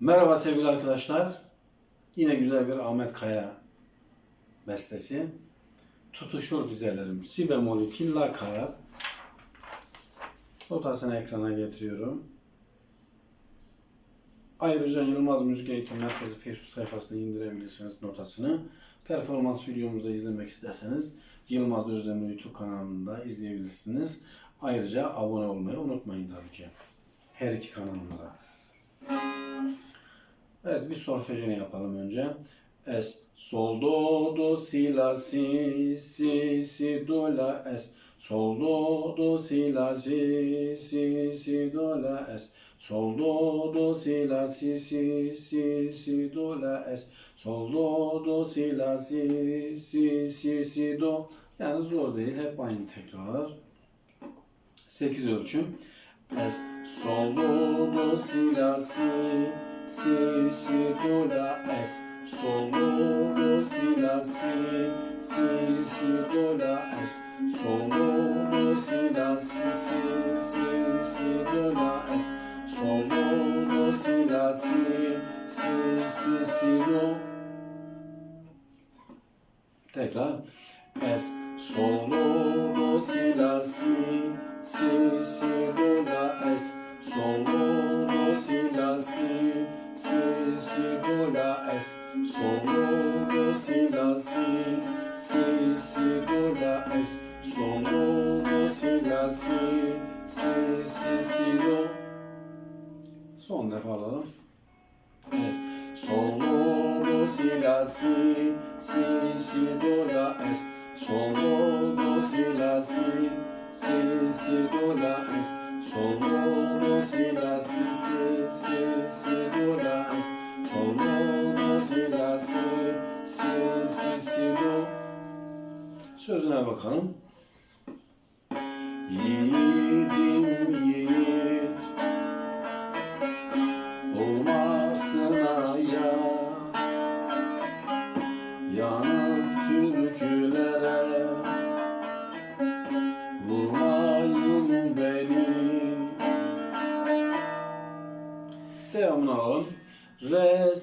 Merhaba sevgili arkadaşlar. Yine güzel bir Ahmet Kaya bestesi. Tutuşur dizelerim. Si bemolü fin la kayar. Notasını ekrana getiriyorum. Ayrıca Yılmaz Müzik Eğitim Merkezi Facebook sayfasına indirebilirsiniz notasını. Performans videomuzu izlemek isterseniz Yılmaz Özdemir YouTube kanalında izleyebilirsiniz. Ayrıca abone olmayı unutmayın tabii ki. Her iki kanalımıza. Evet bir solfejini yapalım önce. Es, sol, do, do, si, la, si, si, si, do, la, es. Sol, do, do, si, la, si, si, si, do, la, es. Sol, do, do, si, la, si, si, si, si, do, la, es. Sol, do, do, si, la, si, si, si, si, do. Yani zor değil. Hep aynı tekrarlar. 8 ölçüm. Es, sol, do, si, si, do, la, es. Sol, do, si, si, do, la, es. Sol, do, si, si, si, do, la, es. Sol, do, si, si, si, do. Tekrar. Es, sol, do, do, si, la, si, si, si, do, la, es. Sol, do, do, si, la, si, si, si, do, la, es. Sol, do, do, si, la, si, si, si, do, la, es. Sol, do, do, si, la, si, si, si, si, do. Son defa alalım. Es. Sol, do, do, si, la, si, si, si, do, la, es. Sol, do, do, si, la, si, si, si, do, la, es. Sol, do, do, si, la, si, si, si, si, do, la, es. Sol, do, si, la, si, si, si, si, do. Sözüne bakalım. Yiğidim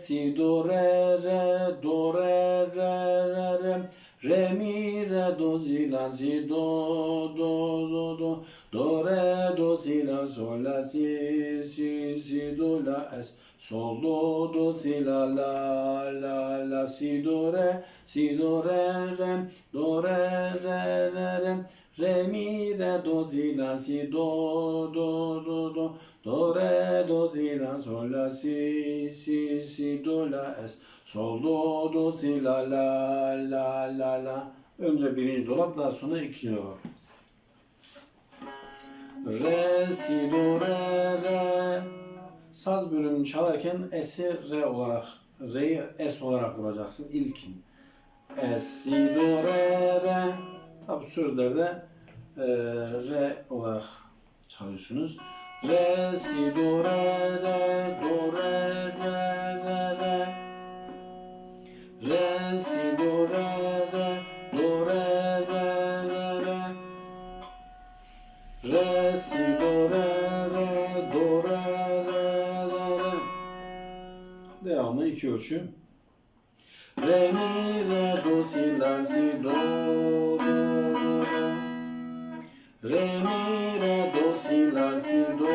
si, do, re, re, do, re, re, re, re. Re, mi, re, do, si, la, si, do, do, do, do. Do, re, do, si, la, sol, la, si, si, si, do, la, es. Sol, do, do, si, la, la, la, la, si, do, re, si, do, re, re. Do, re, re, re, re. Re, mi, re, do, si, la, si, do, do, do, do. Do, re, do, si, la, sol, la, si, si, si, do, la, es. Sol, do, do, si, la, la, la, la, la. Önce birinci dolap, daha sonra ikinci dolap. Re, si, do, re, re. Saz bölümünü çalarken S'i re olarak, Re'yi S olarak vuracaksın ilkin. S, si, do, re, re. Tabi sözlerde e, re olarak çalıyorsunuz. Re, si, do, re, re, do, re, re, re, re. Re, si, do, re, re, do, re, re, re, re. Re, si, do, re, re, do, re, re, re, re. Devamı iki ölçü. Re, mi, re, do, si, la, si, do. Re, mi, re, do, si, la, si, do,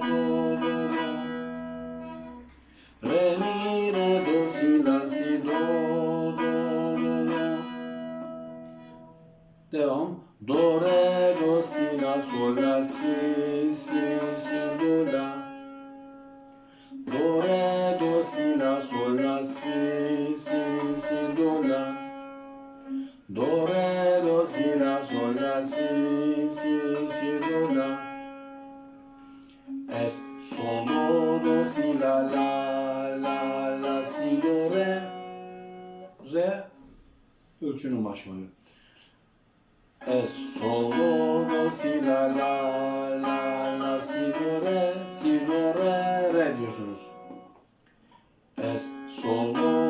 do, do, do. Re, mi, re, do, si, la, si, do, do, do, do. Devam. Do, re, do, si, la, sol, la, si, si, si, do, la. Do, re, do, si, la, sol, la, si, si, si, do, la. Do, do, si, la, sol, do. Es, sol, si, la, la, la, la, si, do, re. Re, ölçünün başı oluyor. Es, sol, do, si, la, la, la, la, si, do, re, si, do, re, re diyorsunuz. Es, sol, do,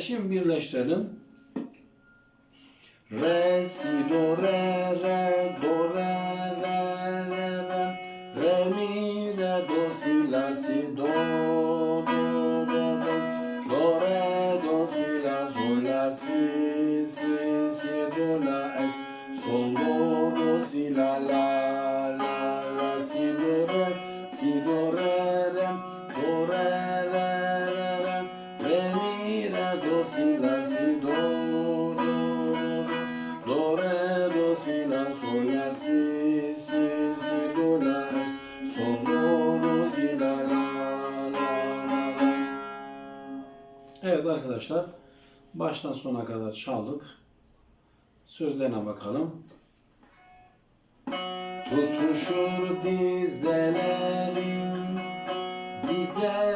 şimdi birleştirelim. Re, si, do, re, re, do, re, re, re, re. Re, mi, re, do, si, la, si, do, do, do, do. Do, re, do, si, la, sol, la, si, si, si, do, la, es. Sol, do, do, si, la, la, Evet arkadaşlar, baştan sona kadar çaldık. Sözlerine bakalım. Tutuşur dizelerim, dizelerim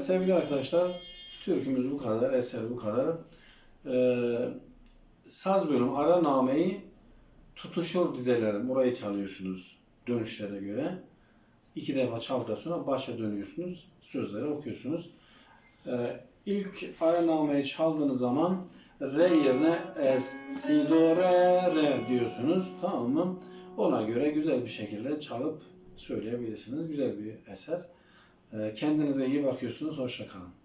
Evet sevgili arkadaşlar, türkümüz bu kadar, eser bu kadar. Ee, saz bölüm ara nameyi tutuşur dizelerim. Orayı çalıyorsunuz dönüşlere göre. İki defa çaldıktan sonra başa dönüyorsunuz. Sözleri okuyorsunuz. Ee, ilk ara nameyi çaldığınız zaman re yerine es, si, do, re, re diyorsunuz. Tamam mı? Ona göre güzel bir şekilde çalıp söyleyebilirsiniz. Güzel bir eser. Ee, Kendinize iyi bakıyorsunuz. Hoşça kalın.